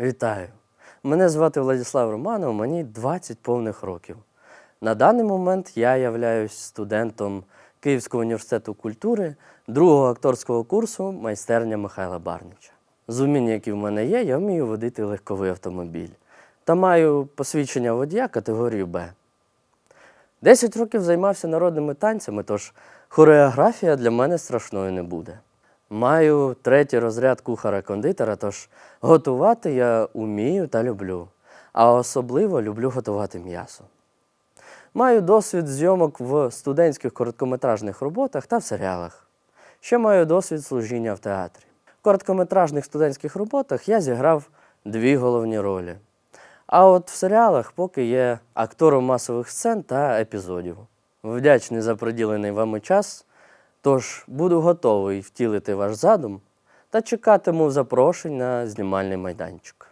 Вітаю! Мене звати Владислав Романов, мені 20 повних років. На даний момент я являюсь студентом Київського університету культури другого акторського курсу майстерня Михайла Барнича. З умінь, які в мене є, я вмію водити легковий автомобіль та маю посвідчення водія категорії Б. 10 років займався народними танцями, тож хореографія для мене страшною не буде. Маю третій розряд кухара-кондитера, тож готувати я умію та люблю, а особливо люблю готувати м'ясо. Маю досвід зйомок в студентських короткометражних роботах та в серіалах. Ще маю досвід служіння в театрі. В короткометражних студентських роботах я зіграв дві головні ролі. А от в серіалах поки є актором масових сцен та епізодів. Вдячний за приділений вами час, тож буду готовий втілити ваш задум та чекатиму запрошень на знімальний майданчик.